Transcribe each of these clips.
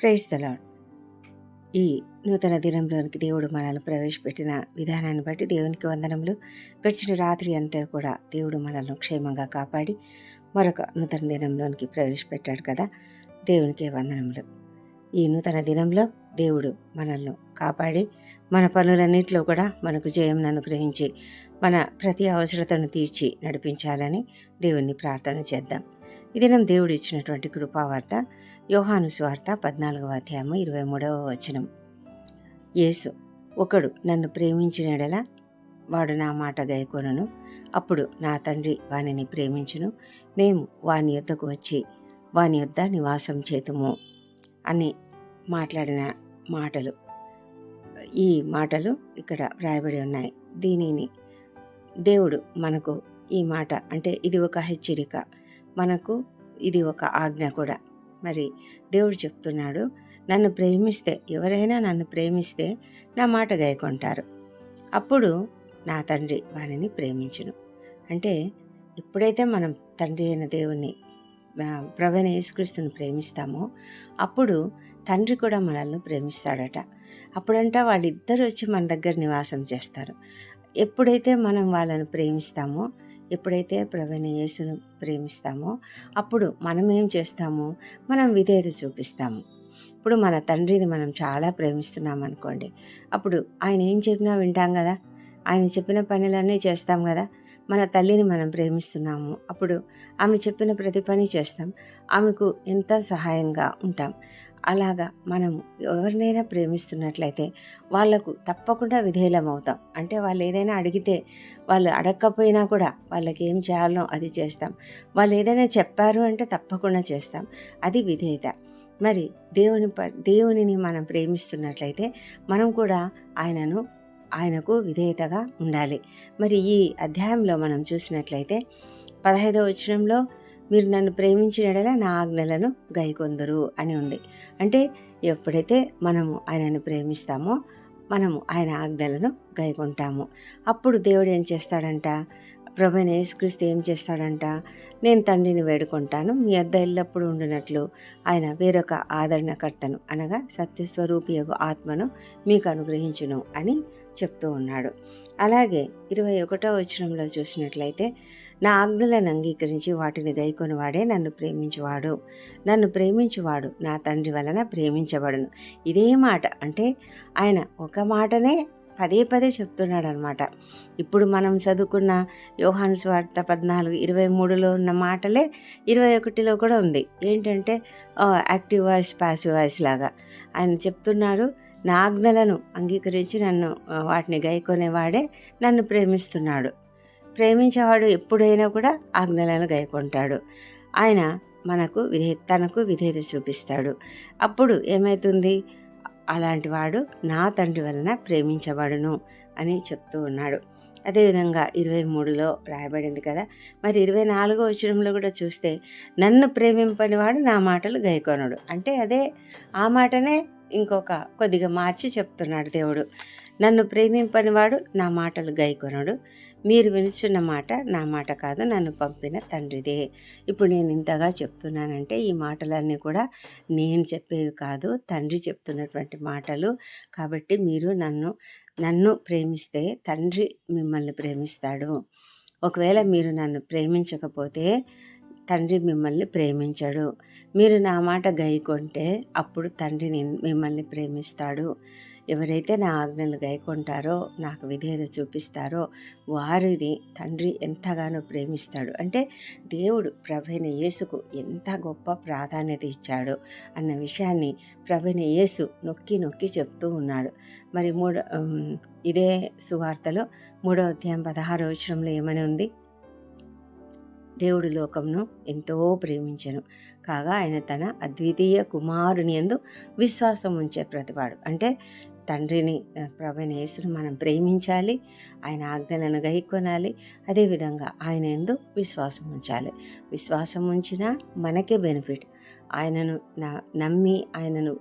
Praise the ఈ నూతన దినంలోనికి దేవుడు మనల్ని ప్రవేశపెట్టిన విధానాన్ని బట్టి దేవునికి వందనములు. గడిచిన రాత్రి అంతా కూడా దేవుడు మనల్ని క్షేమంగా కాపాడి మరొక నూతన దినంలోనికి ప్రవేశపెట్టాడు కదా. దేవునికి వందనములు. ఈ నూతన దినంలో దేవుడు మనల్ని కాపాడి మన పనులన్నింటిలో కూడా మనకు జయం అనుగ్రహించి మన ప్రతి అవసరతను తీర్చి నడిపించాలని దేవుణ్ణి ప్రార్థన చేద్దాం. ఈ దినం దేవుడు ఇచ్చినటువంటి కృపావార్త యోహాను స్వార్త పద్నాలుగవ అధ్యాయము ఇరవై మూడవ వచనం. యేసు ఒకడు నన్ను ప్రేమించినడల వాడు నా మాట గైకొనను. అప్పుడు నా తండ్రి వానిని ప్రేమించును. మేము వాని యొద్దకు వచ్చి వాని యొద్ద నివాసం చేతుము అని మాట్లాడిన మాటలు. ఈ మాటలు ఇక్కడ వ్రాయబడి ఉన్నాయి. దీనిని దేవుడు మనకు ఈ మాట అంటే ఇది ఒక హెచ్చరిక. మనకు ఇది ఒక ఆజ్ఞ కూడా. మరి దేవుడు చెప్తున్నాడు నన్ను ప్రేమిస్తే ఎవరైనా నన్ను ప్రేమిస్తే నా మాట గైకొంటారు. అప్పుడు నా తండ్రి వారిని ప్రేమించును. అంటే ఎప్పుడైతే మనం తండ్రి అయిన దేవుణ్ణి ప్రవీణ యేసుక్రీస్తుని ప్రేమిస్తామో అప్పుడు తండ్రి కూడా మనల్ని ప్రేమిస్తాడట. అప్పుడంట వాళ్ళిద్దరు వచ్చి మన దగ్గర నివాసం చేస్తారు. ఎప్పుడైతే మనం వాళ్ళని ప్రేమిస్తామో ఎప్పుడైతే ప్రవీణ యేసును ప్రేమిస్తామో అప్పుడు మనం ఏం చేస్తాము? మనం విధేయత చూపిస్తాము. ఇప్పుడు మన తండ్రిని మనం చాలా ప్రేమిస్తున్నాం అనుకోండి అప్పుడు ఆయన ఏం చెప్పినా వింటాం కదా? ఆయన చెప్పిన పనులన్నీ చేస్తాం కదా? మన తల్లిని మనం ప్రేమిస్తున్నాము అప్పుడు ఆమె చెప్పిన ప్రతి పని చేస్తాం. ఆమెకు ఎంత సహాయంగా ఉంటాం. అలాగా మనం ఎవరినైనా ప్రేమిస్తున్నట్లయితే వాళ్ళకు తప్పకుండా విధేయులం అవుతాం అంటే వాళ్ళు ఏదైనా అడిగితే వాళ్ళు అడగకపోయినా కూడా వాళ్ళకి ఏం చేయాలో అది చేస్తాం. వాళ్ళు ఏదైనా చెప్పారు అంటే తప్పకుండా చేస్తాం. అది విధేయత. మరి దేవుని ప దేవునిని మనం ప్రేమిస్తున్నట్లయితే మనం కూడా ఆయనను ఆయనకు విధేయతగా ఉండాలి. మరి ఈ అధ్యాయంలో మనం చూసినట్లయితే పదహైదవ వచనంలో మీరు నన్ను ప్రేమించినడలా నా ఆజ్ఞలను గైకొందరు అని ఉంది. అంటే ఎప్పుడైతే మనము ఆయనను ప్రేమిస్తామో మనము ఆయన ఆజ్ఞలను గైకొంటాము. అప్పుడు దేవుడు ఏం చేస్తాడంట? ప్రభు యేసుక్రీస్తు ఏం చేస్తాడంట? నేను తండ్రిని వేడుకుంటాను మీ అద్ద ఎల్లప్పుడూ ఉండినట్లు ఆయన వేరొక ఆదరణకర్తను అనగా సత్యస్వరూపి ఆత్మను మీకు అనుగ్రహించును అని చెప్తూ ఉన్నాడు. అలాగే ఇరవై ఒకటో వచనంలో చూసినట్లయితే నా ఆజ్ఞలను అంగీకరించి వాటిని గైకొనివాడే నన్ను ప్రేమించువాడు. నన్ను ప్రేమించువాడు నా తండ్రి వలన ప్రేమించబడును. ఇదే మాట. అంటే ఆయన ఒక మాటనే పదే పదే చెప్తున్నాడు అనమాట ఇప్పుడు మనం చదువుకున్న యోహాన్ స్వార్థ పద్నాలుగు ఇరవై మూడులో ఉన్న మాటలే ఇరవై ఒకటిలో కూడా ఉంది. ఏంటంటే యాక్టివ్ వాయిస్ పాసివ్ వాయిస్ లాగా. ఆయన చెప్తున్నారు నా ఆజ్ఞలను అంగీకరించి నన్ను వాటిని గైకొనేవాడే నన్ను ప్రేమిస్తున్నాడు. ప్రేమించేవాడు ఎప్పుడైనా కూడా ఆజ్ఞలను గైకొంటాడు. ఆయన మనకు విధే తనకు విధేయత చూపిస్తాడు. అప్పుడు ఏమవుతుంది అలాంటి వాడు నా తండ్రి వలన ప్రేమించబడును అని చెప్తూ ఉన్నాడు. అదేవిధంగా ఇరవై మూడులో రాయబడింది కదా? మరి ఇరవై నాలుగో వచ్చడంలో కూడా చూస్తే నన్ను ప్రేమింపని వాడు నా మాటలు గైకొనడు. అంటే అదే ఆ మాటనే ఇంకొక కొద్దిగా మార్చి చెప్తున్నాడు దేవుడు. నన్ను ప్రేమింపని వాడు నా మాటలు గైకొనడు. మీరు వినిచున్న మాట నా మాట కాదు నన్ను పంపిన తండ్రిదే. ఇప్పుడు నేను ఇంతగా చెప్తున్నానంటే ఈ మాటలన్నీ కూడా నేను చెప్పేవి కాదు తండ్రి చెప్తున్నటువంటి మాటలు. కాబట్టి మీరు నన్ను నన్ను ప్రేమిస్తే తండ్రి మిమ్మల్ని ప్రేమిస్తాడు. ఒకవేళ మీరు నన్ను ప్రేమించకపోతే తండ్రి మిమ్మల్ని ప్రేమించడు. మీరు నా మాట గైకొంటే అప్పుడు తండ్రి మిమ్మల్ని ప్రేమిస్తాడు. ఎవరైతే నా ఆజ్ఞలు గైకొంటారో నాకు విధేయత చూపిస్తారో వారిని తండ్రి ఎంతగానో ప్రేమిస్తాడు. అంటే దేవుడు ప్రభైన యేసుకు ఎంత గొప్ప ప్రాధాన్యత ఇచ్చాడు అన్న విషయాన్ని ప్రభైన యేసు నొక్కి నొక్కి చెప్తూ ఉన్నాడు. మరి మూడో ఇదే సువార్తలో మూడో అధ్యాయం పదహారో వచనంలో ఏమని ఉంది? దేవుడు లోకంను ఎంతో ప్రేమించను కాగా ఆయన తన అద్వితీయ కుమారుని ఎందు విశ్వాసం ఉంచే ప్రతివాడు. అంటే తండ్రిని ప్రభైన యేసును మనం ప్రేమించాలి. ఆయన ఆజ్ఞలను గైకొనాలి. అదేవిధంగా ఆయన ఎందు విశ్వాసం ఉంచాలి. విశ్వాసం ఉంచినా మనకే బెనిఫిట్. ఆయనను నమ్మి ఆయనను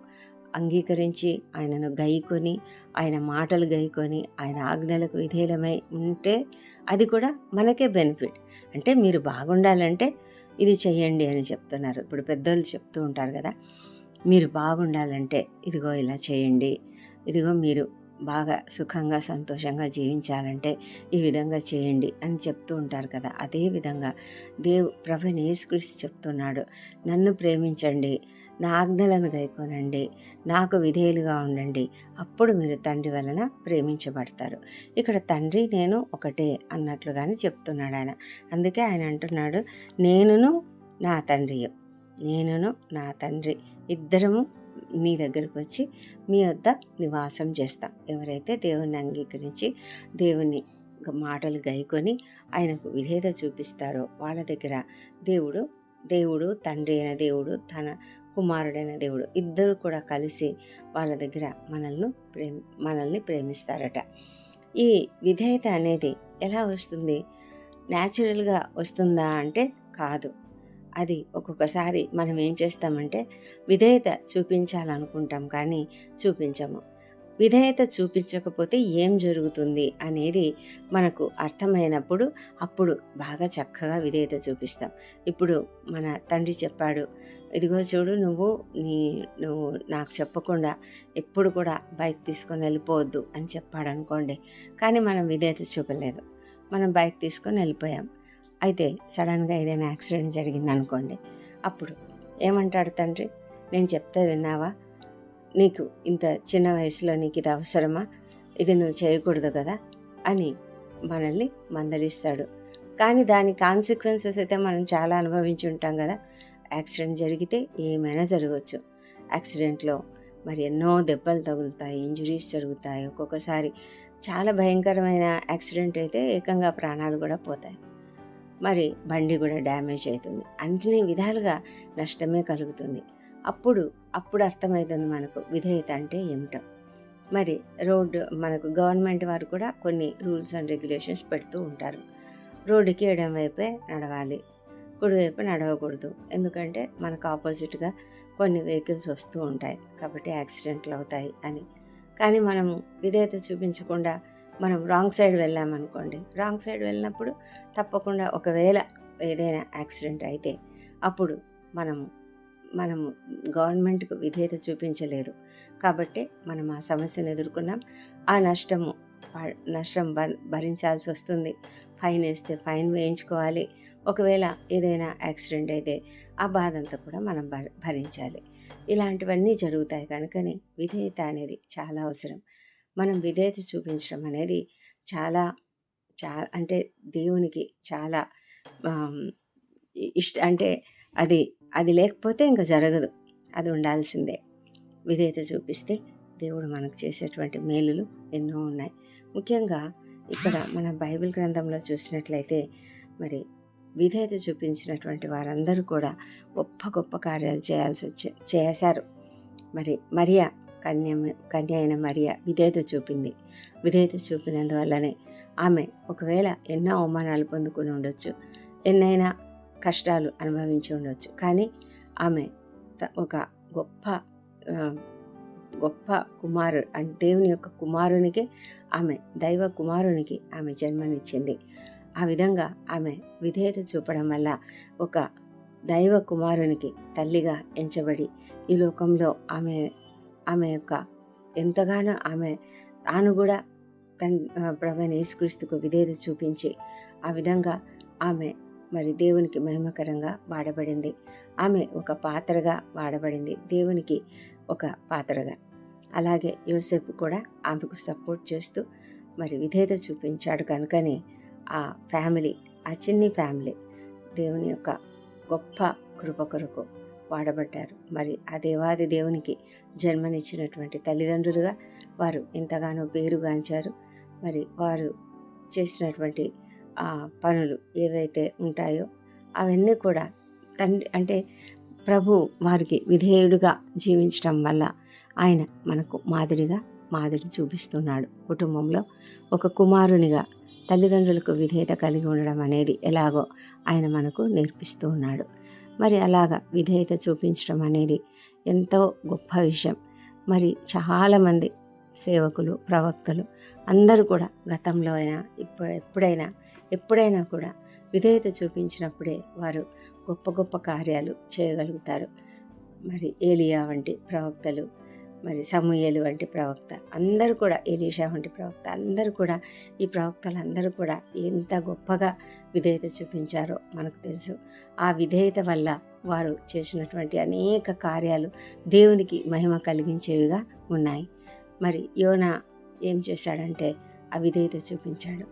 అంగీకరించి ఆయనను గైకొని ఆయన మాటలు గైకొని ఆయన ఆజ్ఞలకు విధేయమై ఉంటే అది కూడా మనకే బెనిఫిట్. అంటే మీరు బాగుండాలంటే ఇది చేయండి అని చెప్తున్నారు. ఇప్పుడు పెద్దోళ్ళు చెప్తూ ఉంటారు కదా మీరు బాగుండాలంటే ఇదిగో ఇలా చేయండి. ఇదిగో మీరు బాగా సుఖంగా సంతోషంగా జీవించాలంటే ఈ విధంగా చేయండి అని చెప్తూ ఉంటారు కదా. అదే విధంగా దేవు ప్రభు యేసుక్రీస్తు చెప్తున్నాడు నన్ను ప్రేమించండి నా ఆజ్ఞలను గైకోనండి నాకు విధేయులుగా ఉండండి. అప్పుడు మీరు తండ్రి వలన ప్రేమించబడతారు. ఇక్కడ తండ్రి నేను ఒకటే అన్నట్లుగానే చెప్తున్నాడు ఆయన. అందుకే ఆయన అంటున్నాడు నేనును నా తండ్రి నేనును నా తండ్రి ఇద్దరము నీ దగ్గరకు వచ్చి మీ వద్ద నివాసం చేస్తాం. ఎవరైతే దేవుణ్ణి అంగీకరించి దేవుని మాటలు గైకొని ఆయనకు విధేయత చూపిస్తారో వాళ్ళ దగ్గర దేవుడు దేవుడు తండ్రి అయిన దేవుడు తన కుమారుడైన దేవుడు ఇద్దరు కూడా కలిసి వాళ్ళ దగ్గర మనల్ని ప్రేమ మనల్ని ప్రేమిస్తారట. ఈ విధేయత అనేది ఎలా వస్తుంది? న్యాచురల్గా వస్తుందా అంటే కాదు. అది ఒక్కొక్కసారి మనం ఏం చేస్తామంటే విధేయత చూపించాలనుకుంటాం కానీ చూపించము. విధేయత చూపించకపోతే ఏం జరుగుతుంది అనేది మనకు అర్థమైనప్పుడు అప్పుడు బాగా చక్కగా విధేయత చూపిస్తాం. ఇప్పుడు మన తండ్రి చెప్పాడు ఇదిగో చూడు నువ్వు నీ నువ్వు నాకు చెప్పకుండా ఎప్పుడు కూడా బైక్ తీసుకొని వెళ్ళిపోవద్దు అని చెప్పాడు అనుకోండి కానీ మనం విధేయత చూపలేదు. మనం బైక్ తీసుకొని వెళ్ళిపోయాం. అయితే సడన్గా ఏదైనా యాక్సిడెంట్ జరిగింది అనుకోండి అప్పుడు ఏమంటాడు తండ్రి? నేను చెప్తే విన్నావా? నీకు ఇంత చిన్న వయసులో నీకు ఇది అవసరమా? ఇది నువ్వు చేయకూడదు కదా? అని మనల్ని మందలిస్తాడు. కానీ దాని కాన్సిక్వెన్సెస్ అయితే మనం చాలా అనుభవించి ఉంటాం కదా? యాక్సిడెంట్ జరిగితే ఏమైనా జరగవచ్చు. యాక్సిడెంట్లో మరి ఎన్నో దెబ్బలు తగులుతాయి ఇంజురీస్ జరుగుతాయి. ఒక్కొక్కసారి చాలా భయంకరమైన యాక్సిడెంట్ అయితే ఏకంగా ప్రాణాలు కూడా పోతాయి. మరి బండి కూడా డ్యామేజ్ అవుతుంది. అన్ని విధాలుగా నష్టమే కలుగుతుంది. అప్పుడు అప్పుడు అర్థమవుతుంది మనకు విధేయత అంటే ఏమిటో. మరి రోడ్డు మనకు గవర్నమెంట్ వారు కూడా కొన్ని రూల్స్ అండ్ రెగ్యులేషన్స్ పెడుతూ ఉంటారు. రోడ్డుకి ఎడం వైపే నడవాలి కుడివైపు నడవకూడదు. ఎందుకంటే మనకు ఆపోజిట్గా కొన్ని వెహికల్స్ వస్తూ ఉంటాయి. కాబట్టి యాక్సిడెంట్లు అవుతాయి అని. కానీ మనము విధేయత చూపించకుండా మనం రాంగ్ సైడ్ వెళ్ళామనుకోండి రాంగ్ సైడ్ వెళ్ళినప్పుడు తప్పకుండా ఒకవేళ ఏదైనా యాక్సిడెంట్ అయితే అప్పుడు మనము మనము గవర్నమెంట్కు విధేయత చూపించలేదు కాబట్టి మనం ఆ సమస్యను ఎదుర్కొన్నాం. ఆ నష్టము నష్టం భరించాల్సి వస్తుంది. ఫైన్ వేస్తే ఫైన్ వేయించుకోవాలి. ఒకవేళ ఏదైనా యాక్సిడెంట్ అయితే ఆ బాధ అంతా కూడా మనం భరించాలి. ఇలాంటివన్నీ జరుగుతాయి కనుకనే విధేయత అనేది చాలా అవసరం. మనం విధేయత చూపించడం అనేది చాలా చా అంటే దేవునికి చాలా ఇష్ట అంటే అది అది లేకపోతే ఇంకా జరగదు. అది ఉండాల్సిందే. విధేయత చూపిస్తే దేవుడు మనకు చేసేటువంటి మేలులు ఎన్నో ఉన్నాయి. ముఖ్యంగా ఇక్కడ మన బైబిల్ గ్రంథంలో చూసినట్లయితే మరి విధేయత చూపించినటువంటి వారందరూ కూడా గొప్ప గొప్ప కార్యాలు చేయాల్సి వచ్చే చేశారు. మరి మరియా కన్య కన్య అయిన మరియ విధేయత చూపింది. విధేయత చూపినందువల్లనే ఆమె ఒకవేళ ఎన్నో అవమానాలు పొందుకుని ఉండొచ్చు ఎన్నైనా కష్టాలు అనుభవించి ఉండొచ్చు. కానీ ఆమె ఒక గొప్ప గొప్ప కుమారుడు అంటే దేవుని యొక్క కుమారునికి ఆమె దైవ కుమారునికి ఆమె జన్మనిచ్చింది. ఆ విధంగా ఆమె విధేయత చూపడం వల్ల ఒక దైవ కుమారునికి తల్లిగా ఎంచబడి ఈ లోకంలో ఆమె ఆమె యొక్క ఎంతగానో ఆమె తాను కూడా తన ప్రభు యేసుక్రీస్తుకు విధేయత చూపించి ఆ విధంగా ఆమె మరి దేవునికి మహిమకరంగా వాడబడింది. ఆమె ఒక పాత్రగా వాడబడింది. దేవునికి ఒక పాత్రగా. అలాగే యోసేపు కూడా ఆమెకు సపోర్ట్ చేస్తూ మరి విధేయత చూపించాడు కనుకనే ఆ ఫ్యామిలీ ఆ చిన్ని ఫ్యామిలీ దేవుని యొక్క గొప్ప కృప కొరకు వాడబడ్డారు. మరి ఆ దేవాది దేవునికి జన్మనిచ్చినటువంటి తల్లిదండ్రులుగా వారు ఎంతగానో పేరుగాంచారు. మరి వారు చేసినటువంటి ఆ పనులు ఏవైతే ఉంటాయో అవన్నీ కూడా తండ్రి అంటే ప్రభు వారికి విధేయుడుగా జీవించడం వల్ల ఆయన మనకు మాదిరిగా మాదిరి చూపిస్తున్నాడు. కుటుంబంలో ఒక కుమారునిగా తల్లిదండ్రులకు విధేయత కలిగి ఉండడం అనేది ఎలాగో ఆయన మనకు నేర్పిస్తూ ఉన్నాడు. మరి అలాగా విధేయత చూపించడం అనేది ఎంతో గొప్ప విషయం. మరి చాలామంది సేవకులు ప్రవక్తలు అందరూ కూడా గతంలో అయినా ఇప్పుడు ఎప్పుడైనా ఎప్పుడైనా కూడా విధేయత చూపించినప్పుడే వారు గొప్ప గొప్ప కార్యాలు చేయగలుగుతారు. మరి ఏలియా వంటి ప్రవక్తలు మరి సమూయేలు వంటి ప్రవక్త అందరూ కూడా ఎలీషా వంటి ప్రవక్త అందరూ కూడా ఈ ప్రవక్తలు అందరూ కూడా ఎంత గొప్పగా విధేయత చూపించారో మనకు తెలుసు. ఆ విధేయత వల్ల వారు చేసినటువంటి అనేక కార్యాలు దేవునికి మహిమ కలిగించేవిగా ఉన్నాయి. మరి యోన ఏం చేశాడంటే ఆ విధేయత చూపించాడు.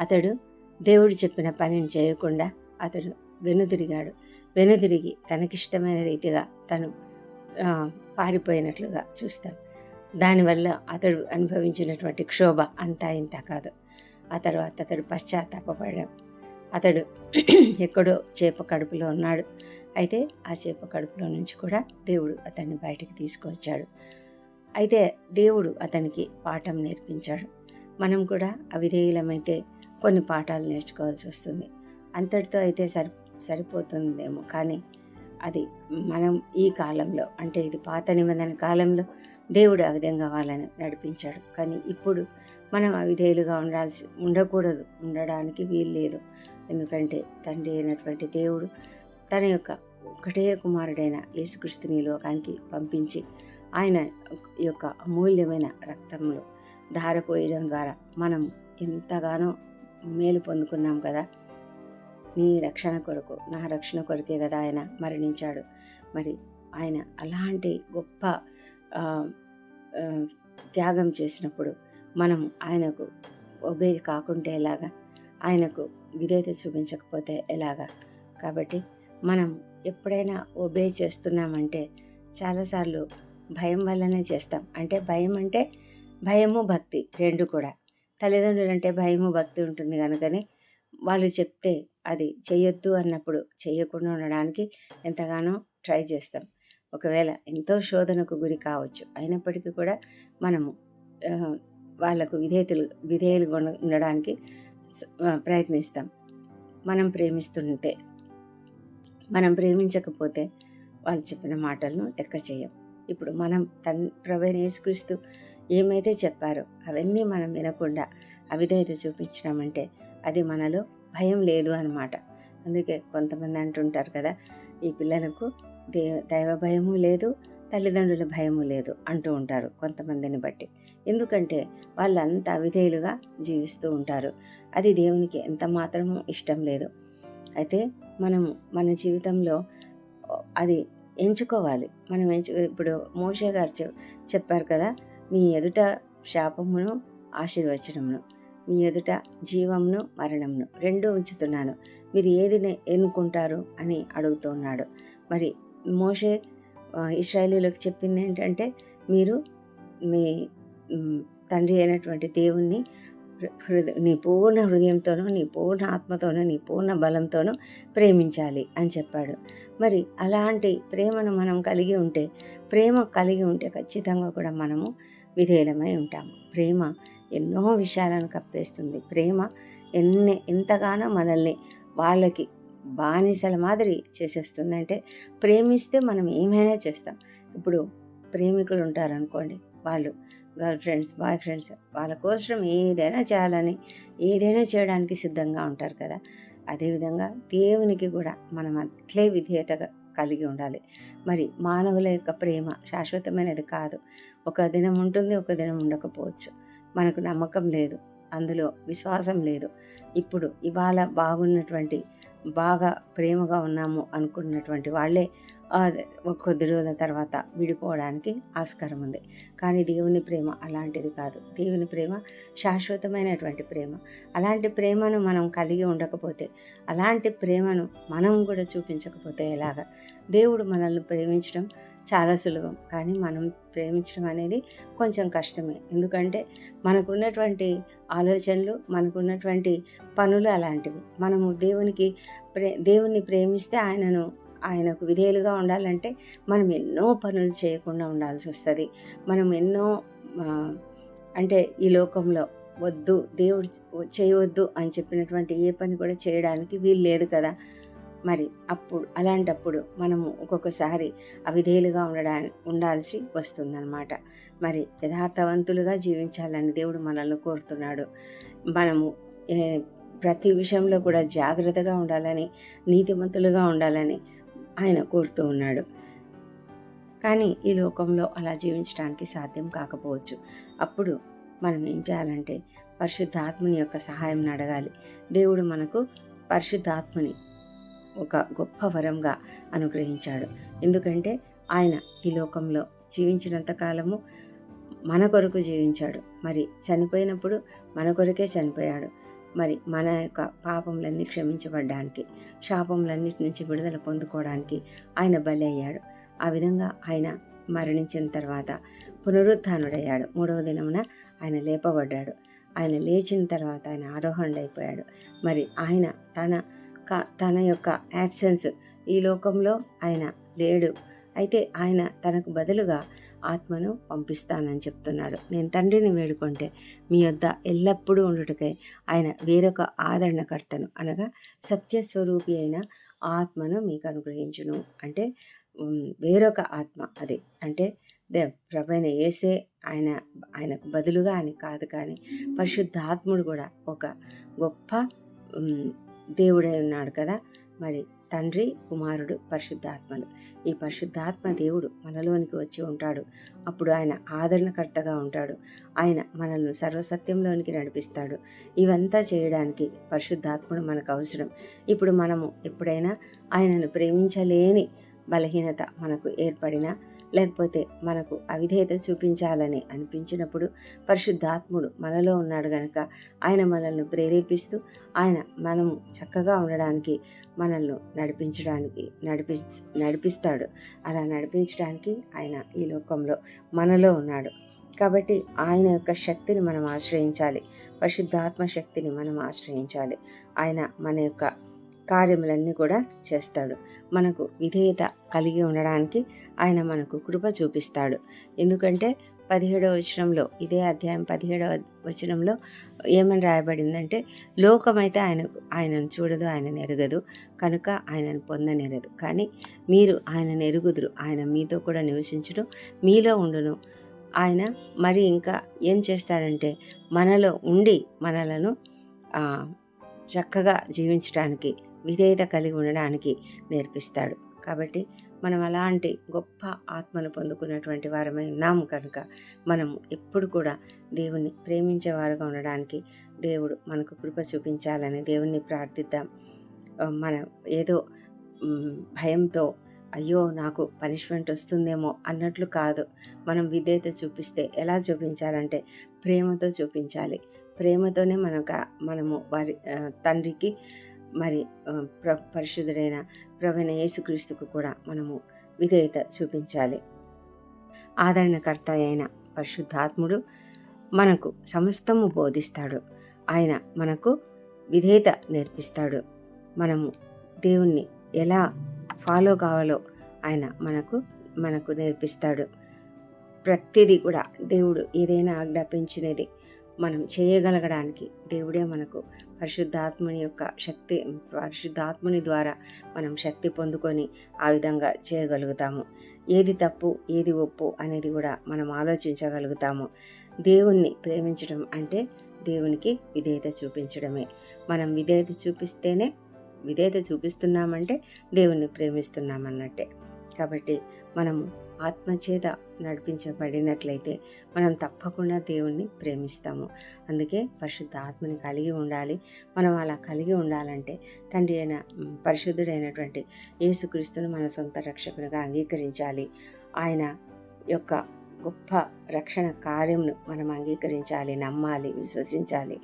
అతడు దేవుడు చెప్పిన పనిని చేయకుండా అతడు వెనుదిరిగాడు. వెనుదిరిగి తనకిష్టమైన రీతిగా తను పారిపోయినట్లుగా చూస్తాం. దానివల్ల అతడు అనుభవించినటువంటి క్షోభ అంతా ఇంత కాదు. ఆ తర్వాత అతడు పశ్చాత్తాపడడం అతడు ఎక్కడో చేప కడుపులో ఉన్నాడు. అయితే ఆ చేప కడుపులో నుంచి కూడా దేవుడు అతన్ని బయటికి తీసుకొచ్చాడు. అయితే దేవుడు అతనికి పాఠం నేర్పించాడు. మనం కూడా అవిధేయులమైతే కొన్ని పాఠాలు నేర్చుకోవాల్సి వస్తుంది. అంతటితో అయితే సరి సరిపోతుందేమో కానీ అది మనం ఈ కాలంలో అంటే ఇది పాత నిబంధన కాలంలో దేవుడు ఆ విధంగా వాళ్ళని నడిపించాడు. కానీ ఇప్పుడు మనం అవిధేయులుగా ఉండాల్సి ఉండకూడదు. ఉండడానికి వీలు లేదు ఎందుకంటే తండ్రి అయినటువంటి దేవుడు తన యొక్క ఒకటే కుమారుడైన యేసుక్రీస్తుని లోకానికి పంపించి ఆయన యొక్క అమూల్యమైన రక్తంలో ధారపోయడం ద్వారా మనం ఎంతగానో మేలు పొందుకున్నాం కదా. నీ రక్షణ కొరకు నా రక్షణ కొరకే కదా ఆయన మరణించాడు. మరి ఆయన అలాంటి గొప్ప త్యాగం చేసినప్పుడు మనం ఆయనకు ఒబే కాకుంటే ఎలాగా? ఆయనకు విధేయత చూపించకపోతే ఎలాగా? కాబట్టి మనం ఎప్పుడైనా ఒబే చేస్తున్నామంటే చాలాసార్లు భయం వల్లనే చేస్తాం. అంటే భయం అంటే భయము భక్తి రెండు కూడా. తల్లిదండ్రులు అంటే భయము భక్తి ఉంటుంది కనుకనే వాళ్ళు చెప్తే అది చేయొద్దు అన్నప్పుడు చేయకుండా ఉండడానికి ఎంతగానో ట్రై చేస్తాం. ఒకవేళ ఎంతో శోధనకు గురి కావచ్చు. అయినప్పటికీ కూడా మనము వాళ్ళకు విధేయతలు విధేయులు ఉండడానికి ప్రయత్నిస్తాం. మనం ప్రేమిస్తుంటే మనం ప్రేమించకపోతే వాళ్ళు చెప్పిన మాటలను లెక్క చేయం ఇప్పుడు మనం తన్ ప్రవీణ యేసుక్రీస్తు ఏమైతే చెప్పారో అవన్నీ మనం వినకుండా అవిధేయత చూపించినామంటే అది మనలో భయం లేదు అనమాట అందుకే కొంతమంది అంటుంటారు కదా ఈ పిల్లలకు దే దైవ భయము లేదు తల్లిదండ్రుల భయము లేదు అంటూ ఉంటారు కొంతమందిని బట్టి. ఎందుకంటే వాళ్ళు అంత అవిధేయులుగా జీవిస్తూ ఉంటారు. అది దేవునికి ఎంత మాత్రము ఇష్టం లేదు. అయితే మనము మన జీవితంలో అది ఎంచుకోవాలి. మనం ఎంచు ఇప్పుడు మోషే గారు చెప్పారు కదా మీ ఎదుట శాపమును ఆశీర్వచనమును మీ ఎదుట జీవంను మరణంను రెండూ ఉంచుతున్నాను. మీరు ఏది ఎన్నుకుంటారు అని అడుగుతున్నాడు మరి మోషే ఇస్రాయలీలకు చెప్పింది ఏంటంటే మీరు మీ తండ్రి అయినటువంటి దేవుణ్ణి హృదయ నీ పూర్ణ హృదయంతోనూ నీ పూర్ణ ఆత్మతోనూ నీ పూర్ణ బలంతోనూ ప్రేమించాలి అని చెప్పాడు. మరి అలాంటి ప్రేమను మనం కలిగి ఉంటే ప్రేమ కలిగి ఉంటే ఖచ్చితంగా కూడా మనము విధేయమై ఉంటాము. ప్రేమ ఎన్నో విషయాలను కప్పేస్తుంది. ప్రేమ ఎన్ని ఎంతగానో మనల్ని వాళ్ళకి బానిసల మాదిరి చేసేస్తుంది అంటే ప్రేమిస్తే మనం ఏమైనా చేస్తాం. ఇప్పుడు ప్రేమికులు ఉంటారనుకోండి వాళ్ళు గర్ల్ ఫ్రెండ్స్ బాయ్ ఫ్రెండ్స్ వాళ్ళ కోసం ఏదైనా చేయాలని ఏదైనా చేయడానికి సిద్ధంగా ఉంటారు కదా. అదేవిధంగా దేవునికి కూడా మనం అట్లే విధేయతగా కలిగి ఉండాలి. మరి మానవుల యొక్క ప్రేమ శాశ్వతమైనది కాదు. ఒక దినం ఉంటుంది ఒక దినం ఉండకపోవచ్చు. మనకు నమ్మకం లేదు అందులో విశ్వాసం లేదు. ఇప్పుడు ఇవాళ బాగున్నటువంటి బాగా ప్రేమగా ఉన్నాము అనుకున్నటువంటి వాళ్ళే కొద్ది రోజుల తర్వాత విడిపోవడానికి ఆస్కారం ఉంది. కానీ దేవుని ప్రేమ అలాంటిది కాదు. దేవుని ప్రేమ శాశ్వతమైనటువంటి ప్రేమ. అలాంటి ప్రేమను మనం కలిగి ఉండకపోతే అలాంటి ప్రేమను మనం కూడా చూపించకపోతే ఎలాగా? దేవుడు మనల్ని ప్రేమించడం చాలా సులభం. కానీ మనం ప్రేమించడం అనేది కొంచెం కష్టమే. ఎందుకంటే మనకున్నటువంటి ఆలోచనలు మనకున్నటువంటి పనులు అలాంటివి. మనము దేవునికి ప్రే దేవుణ్ణి ప్రేమిస్తే ఆయనను ఆయనకు విధేయులుగా ఉండాలంటే మనం ఎన్నో పనులు చేయకుండా ఉండాల్సి వస్తుంది. మనం ఎన్నో అంటే ఈ లోకంలో వద్దు దేవుడు చేయవద్దు అని చెప్పినటువంటి ఏ పని కూడా చేయడానికి వీలు లేదు కదా. మరి అప్పుడు అలాంటప్పుడు మనము ఒక్కొక్కసారి అవిధేయులుగా ఉండడా ఉండాల్సి వస్తుందన్నమాట. మరి యథార్థవంతులుగా జీవించాలని దేవుడు మనల్ని కోరుతున్నాడు. మనము ప్రతి విషయంలో కూడా జాగ్రత్తగా ఉండాలని నీతిమంతులుగా ఉండాలని ఆయన కోరుతూ ఉన్నాడు. కానీ ఈ లోకంలో అలా జీవించడానికి సాధ్యం కాకపోవచ్చు. అప్పుడు మనం ఏం చేయాలంటే పరిశుద్ధాత్మని యొక్క సహాయం అడగాలి. దేవుడు మనకు పరిశుద్ధాత్మని ఒక గొప్ప వరంగా అనుగ్రహించాడు. ఎందుకంటే ఆయన ఈ లోకంలో జీవించినంత కాలము మన కొరకు జీవించాడు. మరి చనిపోయినప్పుడు మన కొరకే చనిపోయాడు. మరి మన యొక్క పాపములన్నీ క్షమించబడ్డానికి శాపములన్నిటి నుంచి విడుదల పొందుకోవడానికి ఆయన బలి అయ్యాడు ఆ విధంగా ఆయన మరణించిన తర్వాత పునరుత్డయ్యాడు మూడవ దినమున ఆయన లేపబడ్డాడు. ఆయన లేచిన తర్వాత ఆయన ఆరోహణుడైపోయాడు. మరి ఆయన తన తన యొక్క యాబ్సెన్స్ ఈ లోకంలో ఆయన లేడు. అయితే ఆయన తనకు బదులుగా ఆత్మను పంపిస్తానని చెప్తున్నాడు. నేను తండ్రిని వేడుకుంటే మీ వద్ద ఎల్లప్పుడూ ఉండుటకై ఆయన వేరొక ఆదరణకర్తను అనగా సత్యస్వరూపి అయిన ఆత్మను మీకు అనుగ్రహించును. అంటే వేరొక ఆత్మ అది. అంటే దే ప్రభైన వేసే ఆయన ఆయనకు బదులుగా ఆయన కాదు కానీ పరిశుద్ధాత్ముడు కూడా ఒక గొప్ప దేవుడై ఉన్నాడు కదా. మరి తండ్రి కుమారుడు పరిశుద్ధాత్మలు. ఈ పరిశుద్ధాత్మ దేవుడు మనలోనికి వచ్చి ఉంటాడు. అప్పుడు ఆయన ఆదరణకర్తగా ఉంటాడు. ఆయన మనల్ని సర్వసత్యంలోనికి నడిపిస్తాడు. ఇవంతా చేయడానికి పరిశుద్ధాత్ముడు మనకు అవసరం. ఇప్పుడు మనము ఎప్పుడైనా ఆయనను ప్రేమించలేని బలహీనత మనకు ఏర్పడినా లేకపోతే మనకు అవిధేయత చూపించాలని అనిపించినప్పుడు పరిశుద్ధాత్ముడు మనలో ఉన్నాడు గనక ఆయన మనల్ని ప్రేరేపిస్తూ ఆయన మనము చక్కగా ఉండడానికి మనల్ని నడిపించడానికి నడిపి నడిపిస్తాడు. అలా నడిపించడానికి ఆయన ఈ లోకంలో మనలో ఉన్నాడు. కాబట్టి ఆయన యొక్క శక్తిని మనం ఆశ్రయించాలి. పరిశుద్ధాత్మ శక్తిని మనం ఆశ్రయించాలి. ఆయన మన యొక్క కార్యములన్నీ కూడా చేస్తాడు. మనకు విధేయత కలిగి ఉండడానికి ఆయన మనకు కృప చూపిస్తాడు. ఎందుకంటే పదిహేడవ వచనంలో ఇదే అధ్యాయం పదిహేడవ వచనంలో ఏమని రాయబడిందంటే లోకమైతే ఆయన ఆయనను చూడదు ఆయన ఎరగదు కనుక ఆయనను పొందనెరదు. కానీ మీరు ఆయన ఎరుగుదురు ఆయన మీతో కూడా నివసించడం మీలో ఉండును. ఆయన మరి ఇంకా ఏం చేస్తాడంటే మనలో ఉండి మనలను చక్కగా జీవించడానికి విధేయత కలిగి ఉండడానికి నేర్పిస్తాడు. కాబట్టి మనం అలాంటి గొప్ప ఆత్మను పొందుకున్నటువంటి వారమై ఉన్నాము కనుక మనం ఎప్పుడు కూడా దేవుణ్ణి ప్రేమించేవారుగా ఉండడానికి దేవుడు మనకు కృప చూపించాలని దేవుణ్ణి ప్రార్థిద్దాం. మనం ఏదో భయంతో అయ్యో నాకు పనిష్మెంట్ వస్తుందేమో అన్నట్లు కాదు. మనం విధేయత చూపిస్తే ఎలా చూపించాలంటే ప్రేమతో చూపించాలి. ప్రేమతోనే మనకు మనము వారి తండ్రికి మరి ప్ర పరిశుద్ధుడైన ప్రవీణ యేసుక్రీస్తుకు కూడా మనము విధేయత చూపించాలి. ఆదరణకర్త అయిన పరిశుద్ధాత్ముడు మనకు సమస్తము బోధిస్తాడు. ఆయన మనకు విధేయత నేర్పిస్తాడు. మనము దేవుణ్ణి ఎలా ఫాలో కావాలో ఆయన మనకు మనకు నేర్పిస్తాడు. ప్రతిదీ కూడా దేవుడు ఏదైనా ఆజ్ఞాపించినది మనం చేయగలగడానికి దేవుడే మనకు పరిశుద్ధాత్మని యొక్క శక్తి పరిశుద్ధాత్మని ద్వారా మనం శక్తి పొందుకొని ఆ విధంగా చేయగలుగుతాము. ఏది తప్పు ఏది ఒప్పు అనేది కూడా మనం ఆలోచించగలుగుతాము. దేవుణ్ణి ప్రేమించడం అంటే దేవునికి విధేయత చూపించడమే. మనం విధేయత చూపిస్తేనే విధేయత చూపిస్తున్నామంటే దేవుణ్ణి ప్రేమిస్తున్నామన్నట్టే. కాబట్టి మనము ఆత్మచేత నడిపించబడినట్లయితే మనం తప్పకుండా దేవుణ్ణి ప్రేమిస్తాము. అందుకే పరిశుద్ధ ఆత్మని కలిగి ఉండాలి. మనం అలా కలిగి ఉండాలంటే తండ్రి అయిన పరిశుద్ధుడైనటువంటి యేసుక్రీస్తును మన సొంత రక్షకునిగా అంగీకరించాలి. ఆయన యొక్క గొప్ప రక్షణ కార్యంను మనం అంగీకరించాలి నమ్మాలి విశ్వసించాలి.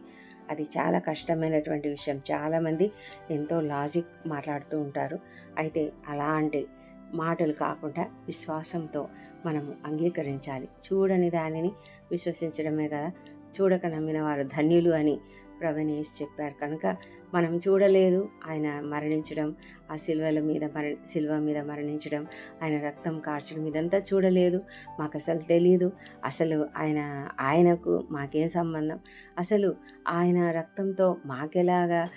అది చాలా కష్టమైనటువంటి విషయం. చాలామంది ఎంతో లాజిక్ మాట్లాడుతూ ఉంటారు. అయితే అలాంటి మాటలు కాకుండా విశ్వాసంతో మనము అంగీకరించాలి. చూడని దానిని విశ్వసించడమే కదా. చూడక నమ్మిన వారు ధన్యులు అని ప్రవణేష్ చెప్పారు. కనుక మనం చూడలేదు. ఆయన మరణించడం ఆ సిల్వల మీద మర సిల్వ మీద మరణించడం ఆయన రక్తం కార్చడం ఇదంతా చూడలేదు. మాకు అసలు తెలియదు అసలు ఆయన ఆయనకు మాకేం సంబంధం? అసలు ఆయన రక్తంతో మాకెలాగా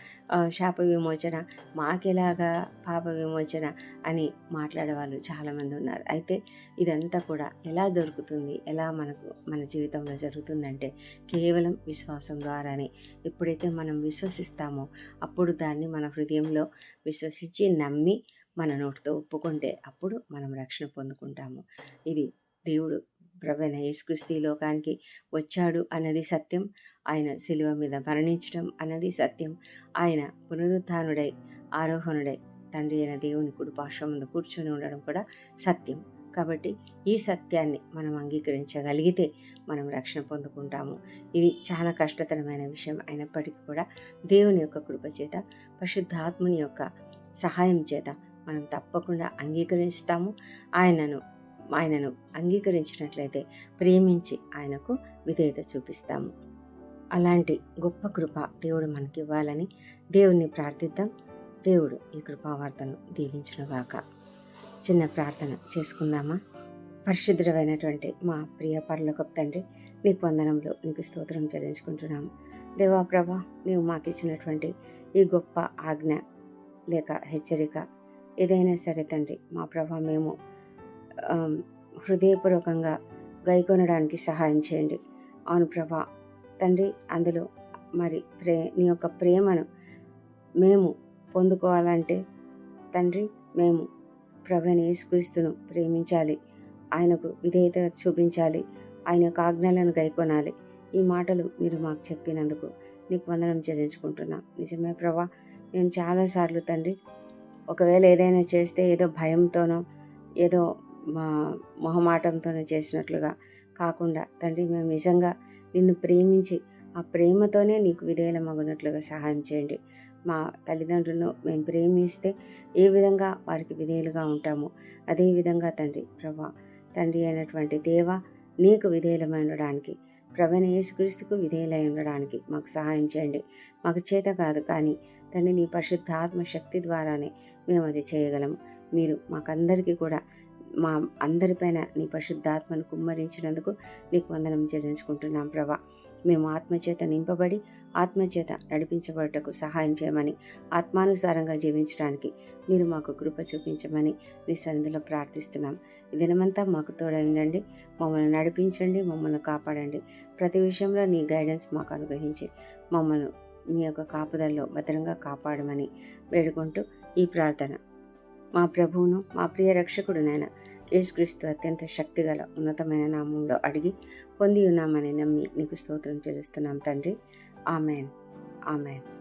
శాప విమోచన మాకెలాగా పాప విమోచన అని మాట్లాడేవాళ్ళు చాలామంది ఉన్నారు. అయితే ఇదంతా కూడా ఎలా దొరుకుతుంది ఎలా మనకు మన జీవితంలో జరుగుతుందంటే కేవలం విశ్వాసం ద్వారానే. ఎప్పుడైతే మనం విశ్వసిస్తామో అప్పుడు దాన్ని మన హృదయంలో విశ్వసించి నమ్మి మన నోటితో ఒప్పుకుంటే అప్పుడు మనం రక్షణ పొందుకుంటాము. ఇది దేవుడు ప్రవణ యేసుక్రీస్తు లోకానికి వచ్చాడు అన్నది సత్యం. ఆయన శిలువ మీద మరణించడం అన్నది సత్యం. ఆయన పునరుత్డై ఆరోహణుడై తండ్రి అయిన దేవుని కుడి పార్శ్వం ముందు కూర్చొని ఉండడం కూడా సత్యం. కాబట్టి ఈ సత్యాన్ని మనం అంగీకరించగలిగితే మనం రక్షణ పొందుకుంటాము. ఇది చాలా కష్టతరమైన విషయం అయినప్పటికీ కూడా దేవుని యొక్క కృప చేత పరిశుద్ధాత్ముని యొక్క సహాయం చేత మనం తప్పకుండా అంగీకరిస్తాము. ఆయనను ఆయనను అంగీకరించినట్లయితే ప్రేమించి ఆయనకు విధేయత చూపిస్తాము. అలాంటి గొప్ప కృప దేవుడు మనకి ఇవ్వాలని దేవుణ్ణి ప్రార్థిద్దాం. దేవుడు ఈ కృపావార్తను దీవించునుగాక. చిన్న ప్రార్థన చేసుకుందామా? పరిశుద్ధమైనటువంటి మా ప్రియ పరలోకపు తండ్రి నీకు వందనంలో నీకు స్తోత్రం చెల్లించుకుంటున్నాము. దేవా ప్రభా నీవు మాకు ఇచ్చినటువంటి ఈ గొప్ప ఆజ్ఞ లేక హెచ్చరిక ఏదైనా సరే తండ్రి మా ప్రభా మేము హృదయపూర్వకంగా గైకొనడానికి సహాయం చేయండి. అవును ప్రభా. తండ్రి అందులో మరి ప్రే నీ యొక్క ప్రేమను మేము పొందుకోవాలంటే తండ్రి మేము ప్రభుని యేసుక్రీస్తును ప్రేమించాలి. ఆయనకు విధేయత చూపించాలి. ఆయన యొక్క ఆజ్ఞలను గైకొనాలి. ఈ మాటలు మీరు మాకు చెప్పినందుకు నీకు వందనం చెల్లించుకుంటున్నాం. నిజమే ప్రభా. మేము చాలాసార్లు తండ్రి ఒకవేళ ఏదైనా చేస్తే ఏదో భయంతోనో ఏదో మా మొహమాటంతోనే చేసినట్లుగా కాకుండా తండ్రి మేము నిజంగా నిన్ను ప్రేమించి ఆ ప్రేమతోనే నీకు విధేయులమగునట్లుగా సహాయం చేయండి. మా తల్లిదండ్రులను మేము ప్రేమిస్తే ఏ విధంగా వారికి విధేయులుగా ఉంటామో అదే విధంగా తండ్రి ప్రభా తండ్రి అయినటువంటి దేవ నీకు విధేయులమై ఉండడానికి ప్రవణ యేసుక్రీస్తుకు విధేయులై ఉండడానికి మాకు సహాయం చేయండి. మాకు చేత కాదు కానీ తండ్రి నీ పరిశుద్ధాత్మ శక్తి ద్వారానే మేము అది చేయగలము. మీరు మాకందరికీ కూడా మా అందరిపైన నీ పరిశుద్ధాత్మను కుమ్మరించినందుకు నీకు వందనం చెల్లించుకుంటున్నాం ప్రభా. మేము ఆత్మచేత నింపబడి ఆత్మచేత నడిపించబడటకు సహాయం చేయమని ఆత్మానుసారంగా జీవించడానికి మీరు మాకు కృప చూపించమని మీ సన్నిధిలో ప్రార్థిస్తున్నాం. దినమంతా మాకు తోడైండండి మమ్మల్ని నడిపించండి మమ్మల్ని కాపాడండి. ప్రతి విషయంలో నీ గైడెన్స్ మాకు అనుగ్రహించి మమ్మల్ని మీ యొక్క కాపుదల్లో భద్రంగా కాపాడమని వేడుకుంటూ ఈ ప్రార్థన మా ప్రభువును మా ప్రియ రక్షకుడునైన యేసుక్రీస్తు అత్యంత శక్తిగల ఉన్నతమైన నామంలో అడిగి పొంది ఉన్నామని నమ్మి నీకు స్తోత్రం చెల్లిస్తున్నాం తండ్రి. ఆమెన్. ఆమెన్.